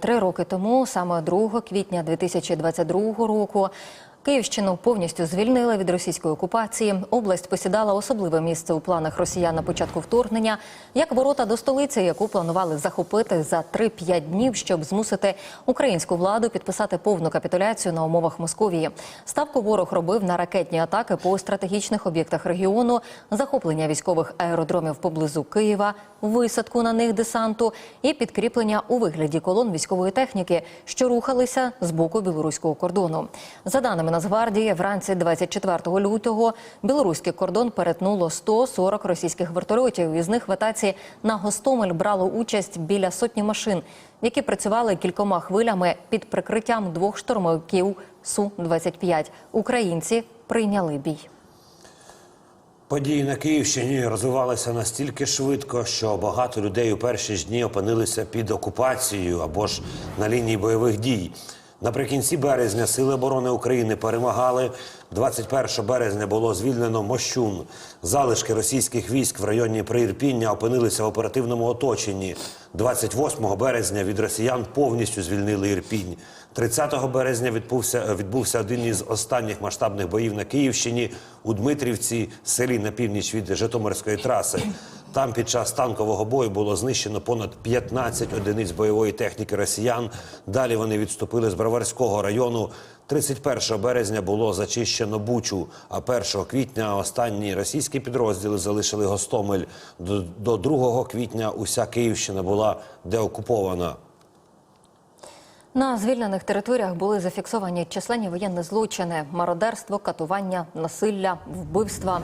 Три роки тому, саме 2 квітня 2022 року, Київщину повністю звільнили від російської окупації. Область посідала особливе місце у планах росіян на початку вторгнення, як ворота до столиці, яку планували захопити за 3-5 днів, щоб змусити українську владу підписати повну капітуляцію на умовах Московії. Ставку ворог робив на ракетні атаки по стратегічних об'єктах регіону, захоплення військових аеродромів поблизу Києва, висадку на них десанту і підкріплення у вигляді колон військової техніки, що рухалися з боку білоруського кордону. За даними Нацгвардії, вранці 24 лютого білоруський кордон перетнуло 140 російських вертольотів. Із них в атаці на Гостомель брало участь біля сотні машин, які працювали кількома хвилями під прикриттям двох штурмовиків Су-25. Українці прийняли бій. Події на Київщині розвивалися настільки швидко, що багато людей у перші ж дні опинилися під окупацією або ж на лінії бойових дій. Наприкінці березня Сили оборони України перемагали. 21 березня було звільнено Мощун. Залишки російських військ в районі Приірпіння опинилися в оперативному оточенні. 28 березня від росіян повністю звільнили Ірпінь. 30 березня відбувся, відбувся один із останніх масштабних боїв на Київщині у Дмитрівці, селі на північ від Житомирської траси. Там під час танкового бою було знищено понад 15 одиниць бойової техніки росіян. Далі вони відступили з Броварського району. 31 березня було зачищено Бучу, а 1 квітня останні російські підрозділи залишили Гостомель. До, до 2 квітня уся Київщина була деокупована. На звільнених територіях були зафіксовані численні воєнні злочини, мародерство, катування, насилля, вбивства.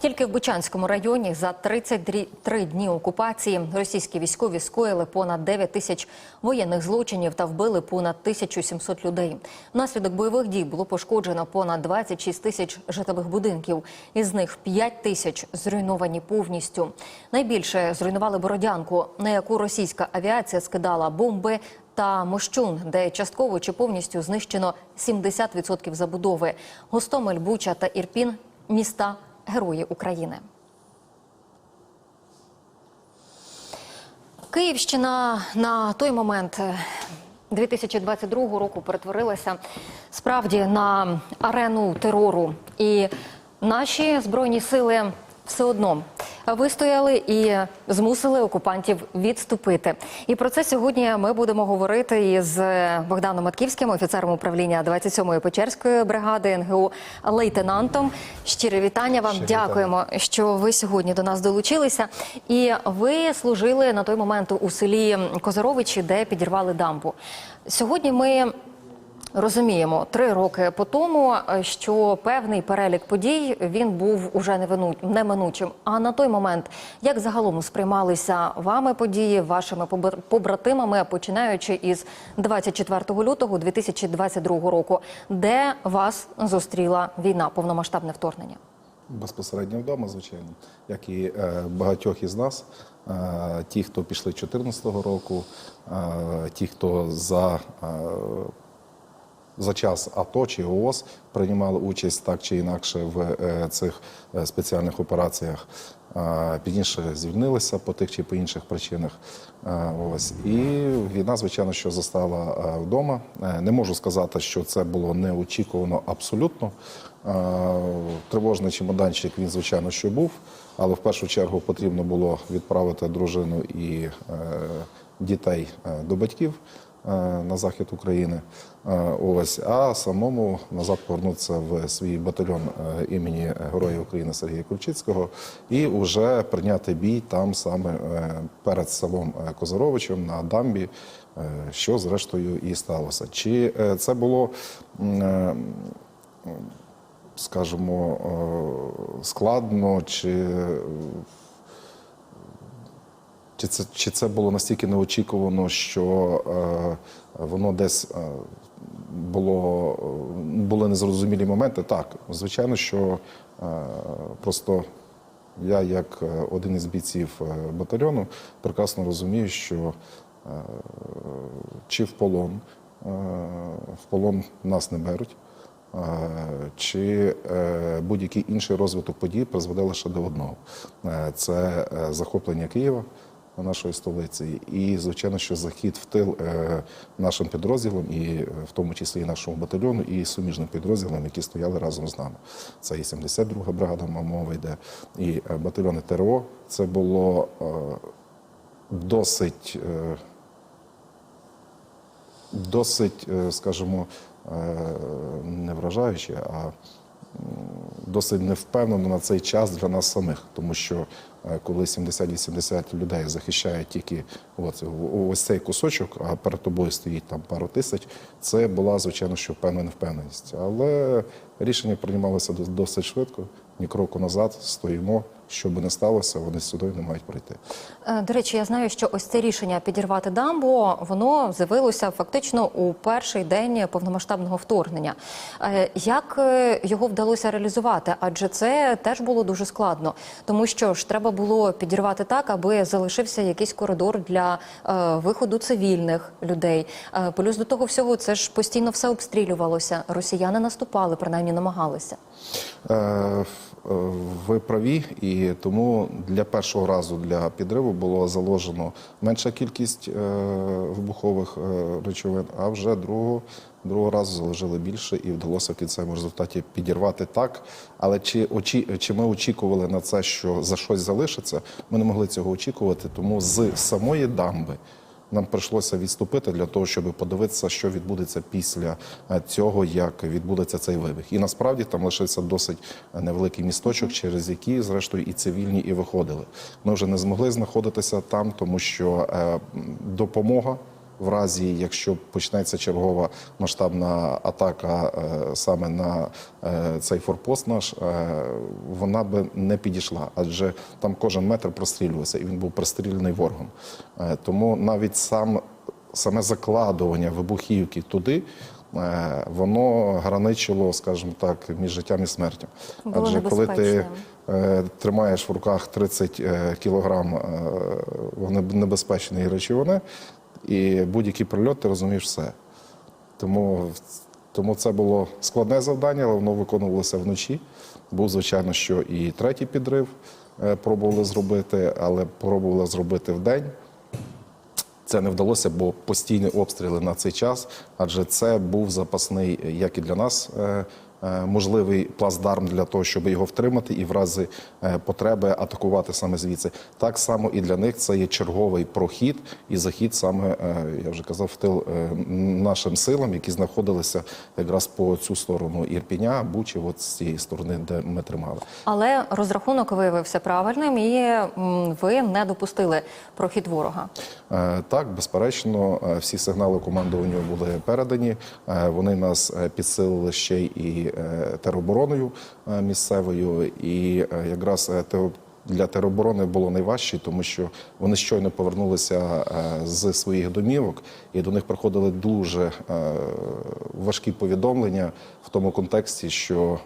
Тільки в Бучанському районі за 33 дні окупації російські військові скоїли понад 9 тисяч воєнних злочинів та вбили понад 1700 людей. Внаслідок бойових дій було пошкоджено понад 26 тисяч житлових будинків. Із них 5 тисяч зруйновані повністю. Найбільше зруйнували Бородянку, на яку російська авіація скидала бомби та Мощун, де частково чи повністю знищено 70% забудови. Гостомель, Буча та Ірпін – міста Герої України. Київщина на той момент е, 2022 року перетворилася справді на арену терору. І наші збройні сили все одно вистояли і змусили окупантів відступити. І про це сьогодні ми будемо говорити із Богданом Матківським, офіцером управління 27-ї Печерської бригади НГУ, лейтенантом. Щире вітання вам. Щире Дякуємо, що ви сьогодні до нас долучилися. І ви служили на той момент у селі Козаровичі, де підірвали дамбу. Сьогодні ми Розуміємо, три роки по тому, е, що певний перелік подій він був уже неминучим. А на той момент, як загалом сприймалися вами події, вашими побр- побратимами, починаючи із 24 лютого 2022 року, де вас зустріла війна, повномасштабне вторгнення? Безпосередньо вдома, звичайно, як і е, багатьох із нас. Е, ті, хто пішли 2014 року, ті, хто за, за час АТО чи ООС приймали участь так чи інакше в е, цих е, спеціальних операціях. Пізніше звільнилися по тих чи по інших причинах. Ось і війна, звичайно, що застала е, вдома. Не можу сказати, що це було неочікувано абсолютно. Тривожний чемоданчик він, звичайно, що був, але в першу чергу потрібно було відправити дружину і дітей до батьків на захід України. Е, Ось, а самому назад повернутися в свій батальйон е, імені Героя України Сергія Кульчицького і вже прийняти бій там саме е, перед селом е, Козаровичем на дамбі, е, що зрештою і сталося. Чи е, це було. е, скажімо, е, складно, чи, чи, це, чи це було настільки неочікувано, що е, воно десь е, було, були незрозумілі моменти? Так, звичайно, що е, просто я, як е, один із бійців е, батальйону, прекрасно розумію, що е, чи в полон, е, в полон нас не беруть. Е, Чи будь-який інший розвиток подій призведе лише до одного: це захоплення Києва, нашої столиці. І звичайно, що захід в тил е, нашим підрозділам, і е, в тому числі і нашому батальйону, і суміжним підрозділам, які стояли разом з нами. Це і 72-га бригада мова йде, і е, батальйони ТРО. Це було досить. досить, скажімо, не вражаюче, а досить невпевнено на цей час для нас самих, тому що е, коли 70-80 людей захищає тільки от, ось цей кусочок, а перед тобою стоїть там пару тисяч, це була звичайно, що певна невпевненість. Але рішення приймалося досить швидко. Ні кроку назад стоїмо. Що би не сталося, вони сюди не мають прийти. Е, До речі, я знаю, що ось це рішення підірвати дамбу, воно з'явилося фактично у перший день повномасштабного вторгнення. Е, Як е, його вдалося реалізувати? Адже це теж було дуже складно, тому що ж треба було підірвати так, аби залишився якийсь коридор для виходу цивільних людей. Плюс до того всього, це ж постійно все обстрілювалося. Росіяни наступали, принаймні намагалися. Е, Ви праві, і тому для першого разу для підриву було заложено менша кількість е, вибухових е, речовин, а вже другого, другого разу заложили більше і вдалося в кінцевому результаті підірвати так. Але чи, очі, чи ми очікували на це, що за щось залишиться? Ми не могли цього очікувати, тому з самої дамби. Нам прийшлося відступити для того, щоб подивитися, що відбудеться після е, цього, як відбудеться цей вибіг. І насправді там лишився досить е, невеликий місточок, через який, зрештою, і цивільні, і виходили. Ми вже не змогли знаходитися там, тому що е, допомога. В разі, якщо почнеться чергова масштабна атака е, саме на е, цей форпост наш, е, вона би не підійшла, адже там кожен метр прострілювався, і він був простріляний ворогом. Тому навіть сам саме закладування вибухівки туди. Воно граничило, скажімо так, між життям і смертю. Було Адже коли ти е, тримаєш в руках 30 е, кілограм е, вогнебезпечної речовини, і будь-який прильот, ти розумієш все. Тому, тому це було складне завдання, але воно виконувалося вночі. Був, звичайно, що і третій підрив е, пробували зробити, але пробували зробити вдень. Це не вдалося, бо постійні обстріли на цей час, адже це був запасний, як і для нас, е, можливий плацдарм для того, щоб його втримати і в разі е, потреби атакувати саме звідси. Так само і для них це є черговий прохід і захід саме, е, я вже казав, в тил е, нашим силам, які знаходилися якраз по цю сторону Ірпіня, Бучі, от з цієї сторони, де ми тримали. Але розрахунок виявився правильним, і ви не допустили прохід ворога. Е, Так, безперечно, е, всі сигнали командуванню були передані. Е, Вони нас е, підсилили ще й і е, теробороною е, місцевою. І е, якраз для тероборони було найважче, тому що вони щойно повернулися з своїх домівок, і до них приходили дуже важкі повідомлення в тому контексті, що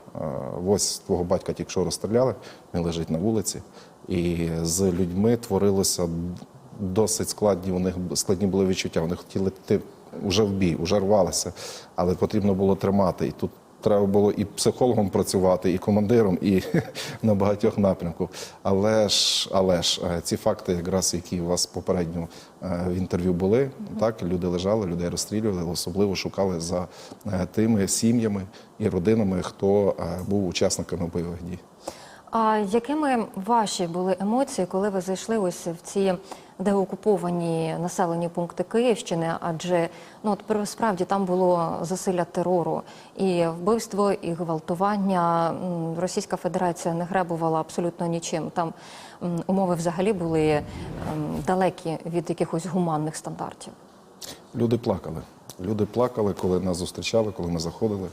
ось твого батька тільки що розстріляли, він лежить на вулиці, і з людьми творилося досить складні. У них складні були відчуття. Вони хотіли йти вже в бій, вже рвалися, але потрібно було тримати. І тут треба було і психологом працювати, і командиром, і на багатьох напрямках. Але ж, але ж е, ці факти, якраз які у вас попередньо е, в інтерв'ю були, так люди лежали, людей розстрілювали, особливо шукали за е, тими сім'ями і родинами, хто був учасниками бойових дій. А якими ваші були емоції, коли ви зайшли ось в ці деокуповані населені пункти Київщини? Адже ну от справді там було засилля терору і вбивство, і гвалтування. Російська Федерація не гребувала абсолютно нічим. Там умови взагалі були ем, далекі від якихось гуманних стандартів. Люди плакали. Люди плакали, коли нас зустрічали, коли ми заходили.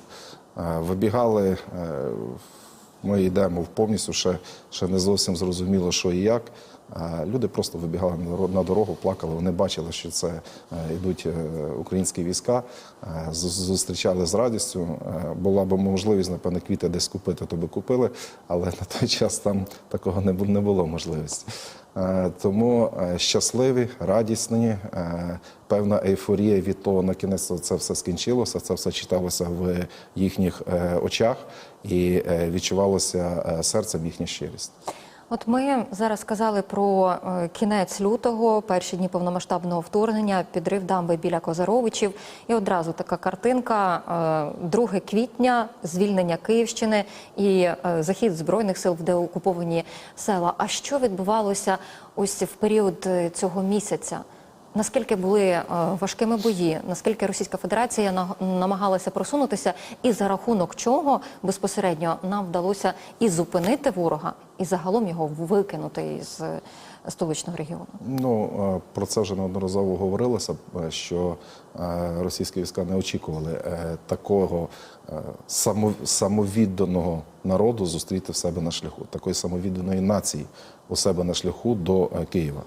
Е, Вибігали. е, Ми йдемо в повністю, ще, ще не зовсім зрозуміло, що і як. Люди просто вибігали на дорогу- плакали. Вони бачили, що це е, йдуть е, українські війська. Е, зустрічали з радістю. Була б можливість, напевне, квіти десь купити, то би купили, але на той час там такого не було можливості. Тому щасливі, радісні, певна ейфорія від того, на кінець це все скінчилося. Це все читалося в їхніх очах і відчувалося серцем їхня щирість. От ми зараз сказали про е, кінець лютого, перші дні повномасштабного вторгнення, підрив дамби біля Козаровичів. І одразу така картинка: е, 2 квітня, звільнення Київщини і е, захід збройних сил в деокуповані села. А що відбувалося ось в період е, цього місяця? Наскільки були е, важкими бої, наскільки Російська Федерація на- намагалася просунутися, і за рахунок чого безпосередньо нам вдалося і зупинити ворога, і загалом його викинути із е, столичного регіону? Ну е, про це вже неодноразово говорилося, що російські війська не очікували такого самовідданого народу зустріти в себе на шляху, такої самовідданої нації у себе на шляху до е, Києва.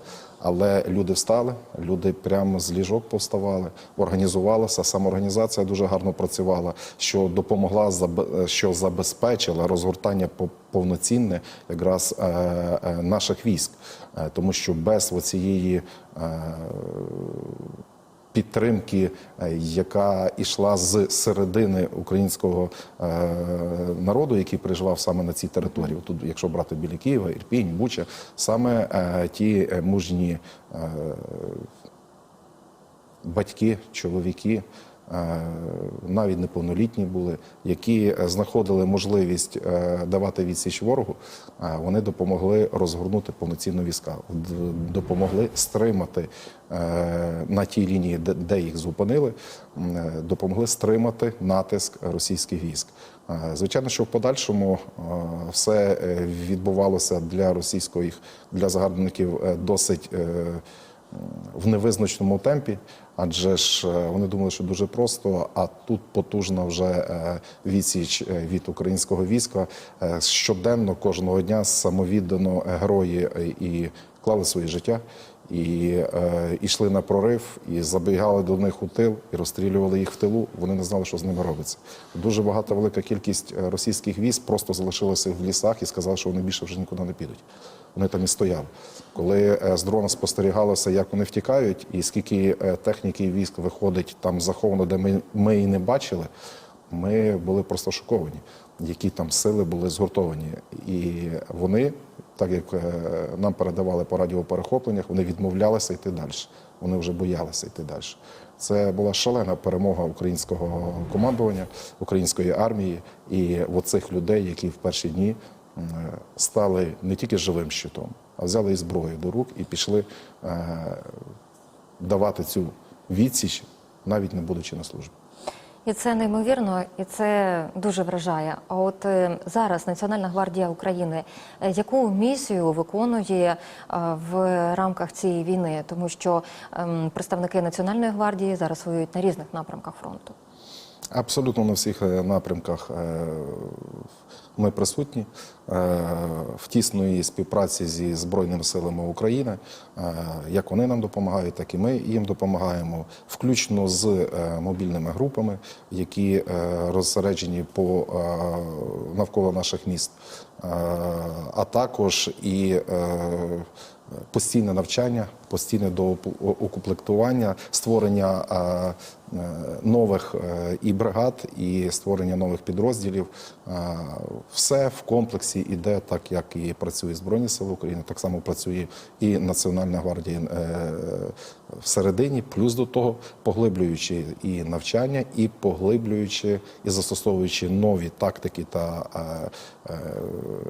Але люди встали, люди прямо з ліжок повставали, організувалися. Самоорганізація дуже гарно працювала, що допомогла що забезпечила розгортання повноцінне якраз е, е, наших військ, Е, тому що без оцієї е, підтримки, е, яка йшла з середини українського е, народу, який проживав саме на цій території. Тут, якщо брати біля Києва, Ірпінь, Буча, саме е, ті мужні батьки, чоловіки. Е, Навіть неповнолітні були, які е, знаходили можливість е, давати відсіч ворогу, вони допомогли розгорнути повноцінно війська, допомогли стримати на тій лінії, де, їх зупинили, допомогли стримати натиск російських військ. Звичайно, що в подальшому все відбувалося для російських для загарбників досить. в невизначеному темпі, адже ж е, вони думали, що дуже просто. А тут потужна вже е, відсіч е, від українського війська. Щоденно кожного дня самовіддано герої і клали своє життя. І йшли на прорив, і забігали до них у тил, і розстрілювали їх в тилу. Вони не знали, що з ними робиться. Дуже багата велика кількість російських військ просто залишилася в лісах і сказали, що вони більше вже нікуди не підуть. Вони там і стояли. Коли е, з дрона спостерігалося, як вони втікають, і скільки е, техніки і військ виходить там заховано, де ми, ми і не бачили, ми були просто шоковані, які там сили були згуртовані. І вони, так як е, нам передавали по радіоперехопленнях, вони відмовлялися йти далі. Вони вже боялися йти далі. Це була шалена перемога українського командування, української армії і оцих людей, які в перші дні стали не тільки живим щитом, а взяли і зброю до рук і пішли е, давати цю відсіч, навіть не будучи на службі. І це неймовірно, і це дуже вражає. А от е, зараз Національна гвардія України е, яку місію виконує е, в рамках цієї війни, тому що ем, представники Національної гвардії зараз воюють на різних напрямках фронту. Абсолютно на всіх е, напрямках е, ми присутні е, в тісної співпраці зі Збройними силами України. Е, Як вони нам допомагають, так і ми їм допомагаємо, включно з е, мобільними групами, які розсереджені по навколо наших міст, а також і постійне навчання, постійне доукомплектування, створення е, нових е, і бригад, і створення нових підрозділів. Все в комплексі іде так, як і працює Збройні Сили України, так само працює і Національна гвардія е, всередині, плюс до того поглиблюючи і навчання, і поглиблюючи і застосовуючи нові тактики та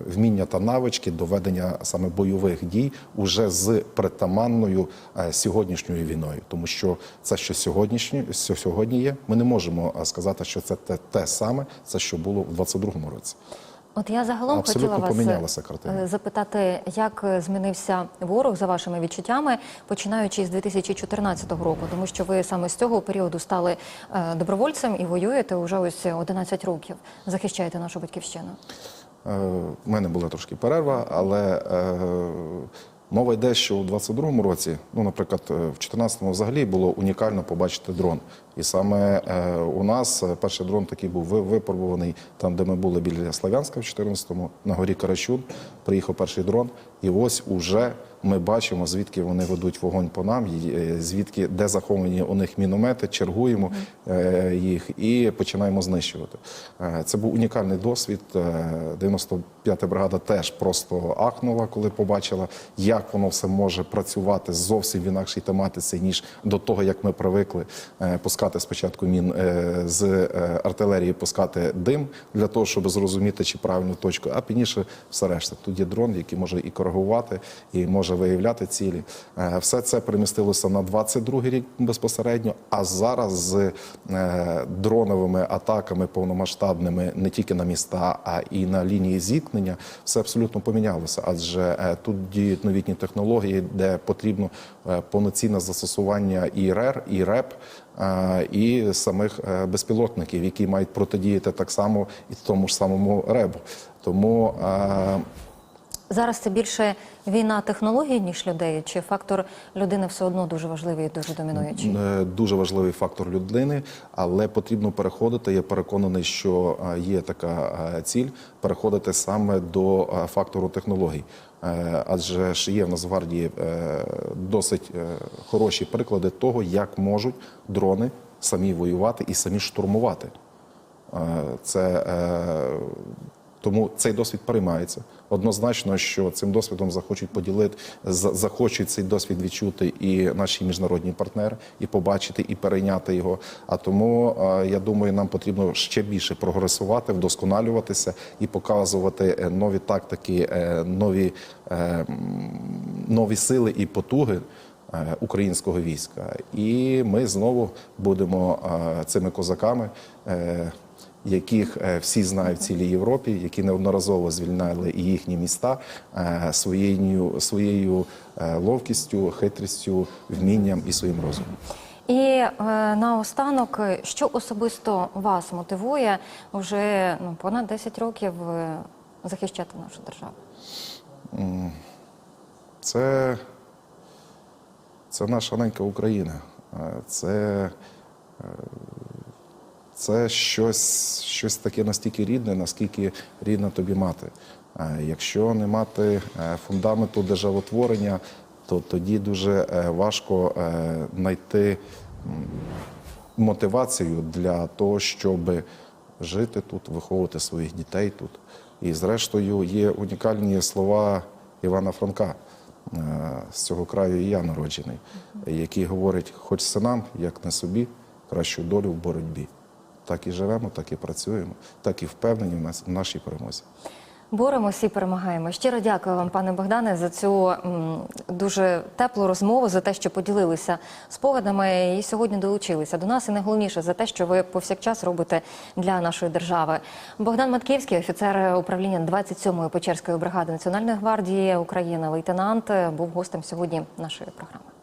вміння та навички до ведення саме бойових дій уже з притаманною е, сьогоднішньою війною, тому що це, що сьогоднішнє, що сьогодні є, ми не можемо е, сказати, що це те, те саме, це що було в 22-му році. От я загалом Абсолютно хотіла вас картина. е, запитати, як змінився ворог за вашими відчуттями, починаючи з 2014 року, тому що ви саме з цього періоду стали добровольцем і воюєте уже ось 11 років, захищаєте нашу батьківщину. В мене була трошки перерва, але мова йде, що у 22-му році, ну, наприклад, е, в 14-му взагалі було унікально побачити дрон. І саме е, у нас е, перший дрон такий був випробуваний там, де ми були біля Славянська в 14-му, на горі Карачун. Приїхав перший дрон, І ось уже ми бачимо, звідки вони ведуть вогонь по нам, е, звідки де заховані у них міномети, чергуємо їх і починаємо знищувати. Це був унікальний досвід. Е, 95-та бригада теж просто ахнула, коли побачила, як воно все може працювати зовсім в інакшій тематиці, ніж до того, як ми привикли е, пускати спочатку мін е, з е, артилерії, пускати дим для того, щоб зрозуміти, чи правильну точку, а пізніше все решта. Тут є дрон, який може і коригувати, і може виявляти цілі. Е, Все це перемістилося на 22-й рік безпосередньо. А зараз з дроновими атаками повномасштабними не тільки на міста, а і на лінії зіткнення, все абсолютно помінялося. Адже тут діють новітні технології, де потрібно повноцінне застосування і РЕР, і РЕП. Е, І самих е, безпілотників, які мають протидіяти так само і тому ж самому ребу. Тому е, Зараз це більше війна технологій, ніж людей, чи фактор людини все одно дуже важливий і дуже домінуючий? Дуже важливий фактор людини, але потрібно переходити. Я переконаний, що є така ціль переходити саме до фактору технологій. Е, Адже ж є в Нацгвардії е, досить е, хороші приклади того, як можуть дрони самі воювати і самі штурмувати. Це тому цей досвід переймається. Однозначно, що цим досвідом захочуть поділити, захочуть цей досвід відчути і наші міжнародні партнери, і побачити, і перейняти його. А тому е, я думаю, нам потрібно ще більше прогресувати, вдосконалюватися і показувати е, нові тактики, е, нові, нові сили і потуги українського війська. І ми знову будемо цими козаками. Яких е, всі знають в цілій Європі, які неодноразово звільняли і їхні міста е, своєю, своєю е, ловкістю, хитрістю, вмінням і своїм розумом. І е, наостанок, що особисто вас мотивує вже ну, понад 10 років захищати нашу державу? Це, це наша ненька Україна. Це, це щось, щось таке настільки рідне, наскільки рідна тобі мати. Е, Якщо не мати е, фундаменту державотворення, то тоді дуже е, важко знайти мотивацію для того, щоб жити тут, виховувати своїх дітей тут. І зрештою є унікальні слова Івана Франка. З цього краю і я народжений, який говорить: хоч синам, як не собі, кращу долю в боротьбі. Так і живемо, так і працюємо, так і впевнені в нас в нашій перемозі. Боремось і перемагаємо. Щиро дякую вам, пане Богдане, за цю дуже теплу розмову, за те, що поділилися спогадами і сьогодні долучилися до нас. І найголовніше за те, що ви повсякчас робите для нашої держави. Богдан Матківський, офіцер управління 27-ї Печерської бригади Національної гвардії України, лейтенант, був гостем сьогодні нашої програми.